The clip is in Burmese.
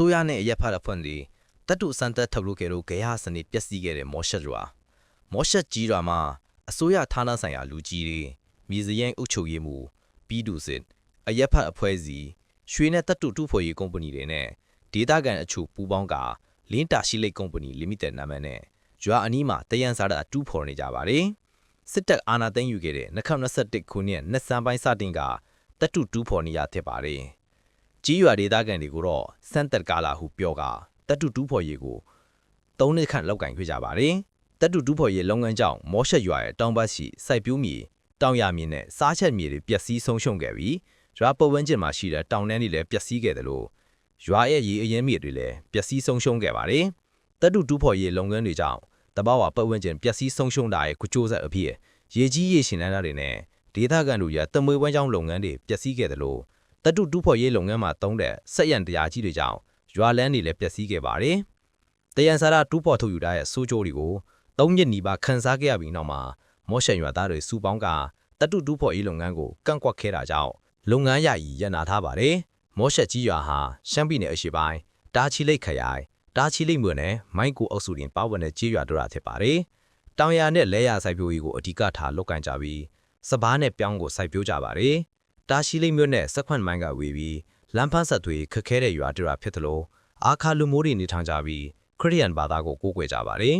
စိုးရနဲ့ရက်ဖတ်အဖွဲ့တွေတပ်တူစံတက်ထုတ်လုပ်ခဲ့လို့ဂေဟာစနစ်ပျက်စီးခဲ့တဲ့မော်ရှက်ရွာမော်ရှက်ကြီးရွာမှာအစိုးရဌာနဆိုင်ရာလူကြီးတွေမြေစရင်အုပ်ချုပ်ရေးမှုပြည်သူစစ်အရက်ဖတ်အဖွဲ့အစည်းရွှေနဲ့တပ်တူတူဖို့ရေးကုမ္ပဏီတွေနဲ့ဒေတာကန်အချို့ပူးပေါင်းကလင်းတာရှိလိတ်ကုမ္ပဏီလီမိတက်နာမည်နဲ့ရွာအနီးမှာတယန်စားတာတူးဖော်နေကြပါတယ်စစ်တပ်အာဏာသိမ်းယူခဲ့တဲ့2021ခုနှစ်နှစ်စန်းပိုင်းစတင်ကတပ်တူတူးဖော်နေရဖြစ်ပါတယ် ကြီးရွာဒေသခံတွေကိုတော့စမ်းတက်ကာလာဟုပြောကတက်တူတူးဖော်ရေးကို၃နှစ်ခန့်လောက်ကင်ခွေကြပါတယ်။တက်တူတူးဖော်ရေးလုပ်ငန်းကြောင့်မောရှက်ရွာရဲ့တောင်ဘက်ရှိစိုက်ပျိုးမြေတောင်ရမြေနဲ့စားချက်မြေတွေပျက်စီးဆုံးရှုံးခဲ့ပြီးရွာပတ်ဝန်းကျင်မှာရှိတဲ့တောင်တန်းတွေလည်းပျက်စီးခဲ့တယ်လို့ရွာရဲ့ရေအရင်မြေတွေလည်းပျက်စီးဆုံးရှုံးခဲ့ပါတယ်။တက်တူတူးဖော်ရေးလုပ်ငန်းတွေကြောင့်တဘာဝပတ်ဝန်းကျင်ပျက်စီးဆုံးရှုံးတာရဲ့ကုကြိုးဆက်အဖြစ်ရေကြီးရေရှင်လန်းတာတွေနဲ့ဒေသခံတို့ရဲ့တမွေဝမ်းကြောင်းလုပ်ငန်းတွေပျက်စီးခဲ့တယ်လို့ တတုတူးဖော်ရေးလုပ်ငန်းမှာတုံးတဲ့ဆက်ရန်တရားကြီးတွေကြောင့်ရွာလန်းတွေလည်းပျက်စီးခဲ့ပါတယ်။တယန်စာရတူးဖော်ထုတ်ယူထားတဲ့စိုးကြိုးတွေကိုသုံးနှစ်နီးပါးခန်းစားခဲ့ရပြီးနောက်မှာမော့ရှန်ရွာသားတွေစူပေါင်းကတတုတူးဖော်ရေးလုပ်ငန်းကိုကန့်ကွက်ခဲ့တာကြောင့်လုပ်ငန်းရည်ရပ်နာထားပါတယ်။မော့ရှက်ကြီးရွာဟာရှမ်းပြည်နယ်အရှေ့ပိုင်းတာချီလိတ်ခရိုင်တာချီလိတ်မြို့နယ်မိုင်းကိုအုပ်စုတွင်ပါဝင်တဲ့ကြီးရွာတို့ရဖြစ်ပါတယ်။တောင်ရနဲ့လဲရစိုက်ပျိုးရေးကိုအဓိကထားလုပ်ကိုင်ကြပြီးစပားနဲ့ပြောင်းကိုစိုက်ပျိုးကြပါတယ်။ တာရှိလိမ့်မြို့နဲ့စက်ခွန့်မိုင်းကဝေပြီးလမ်းဖန်းဆက်တွေခက်ခဲတဲ့ရွာတရွာဖြစ်သလိုအာခါလူမိုးတွေနေထိုင်ကြပြီးခရစ်ယာန်ဘာသာကိုကိုးကွယ်ကြပါတယ်